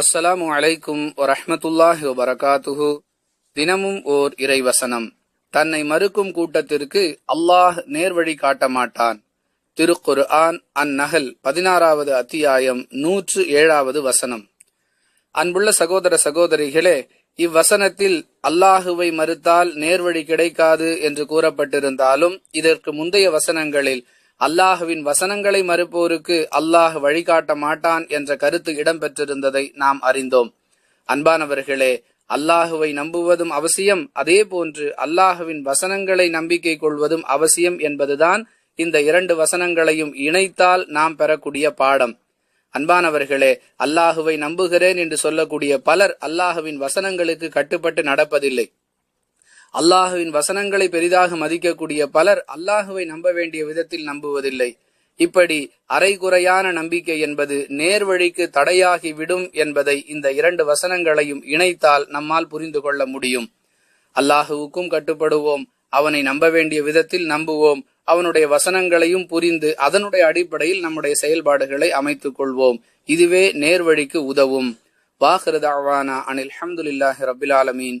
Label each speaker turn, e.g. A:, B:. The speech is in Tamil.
A: அஸ்ஸலாமு அலைக்கும் வரஹமத்துல்லாஹி வபரகாத்துஹு. தினமும் ஓர் இறைவசனம். தன்னை மறுக்கும் கூட்டத்திற்கு அல்லாஹ் நேர்வழி காட்ட மாட்டான். திருக்குர் ஆன் அந்நகல் பதினாறாவது அத்தியாயம் நூற்று ஏழாவது வசனம். அன்புள்ள சகோதர சகோதரிகளே இவ்வசனத்தில் அல்லாஹுவை மறுத்தால் நேர்வழி கிடைக்காது என்று கூறப்பட்டிருந்தாலும் இதற்கு முந்தைய வசனங்களில் அல்லாஹுவின் வசனங்களை மறுப்போருக்கு அல்லாஹ் வழிகாட்ட மாட்டான் என்ற கருத்து இடம்பெற்றிருந்ததை நாம் அறிந்தோம். அன்பானவர்களே அல்லாஹுவை நம்புவதும் அவசியம் அதே போன்று அல்லாஹுவின் வசனங்களை நம்பிக்கை கொள்வதும் அவசியம் என்பதுதான் இந்த இரண்டு வசனங்களையும் இணைத்தால் நாம் பெறக்கூடிய பாடம். அன்பானவர்களே அல்லாஹுவை நம்புகிறேன் என்று சொல்லக்கூடிய பலர் அல்லாஹுவின் வசனங்களுக்கு கட்டுப்பட்டு நடப்பதில்லை. அல்லாஹுவின் வசனங்களை பெரிதாக மதிக்கக்கூடிய பலர் அல்லாஹுவை நம்ப வேண்டிய விதத்தில் நம்புவதில்லை. இப்படி அரைகுறையான நம்பிக்கை என்பது நேர்வழிக்கு தடையாகி விடும் என்பதை இந்த இரண்டு வசனங்களையும் இணைத்தால் நம்மால் புரிந்து கொள்ள முடியும். அல்லாஹுவுக்கும் கட்டுப்படுவோம் அவனை நம்ப வேண்டிய விதத்தில் நம்புவோம் அவனுடைய வசனங்களையும் புரிந்து அதனுடைய அடிப்படையில் நம்முடைய செயல்பாடுகளை அமைத்துக் கொள்வோம். இதுவே நேர்வழிக்கு உதவும். வாஹிருதாவானா அனில் அஹமதுல்லாஹி ரபில் ஆலமீன்.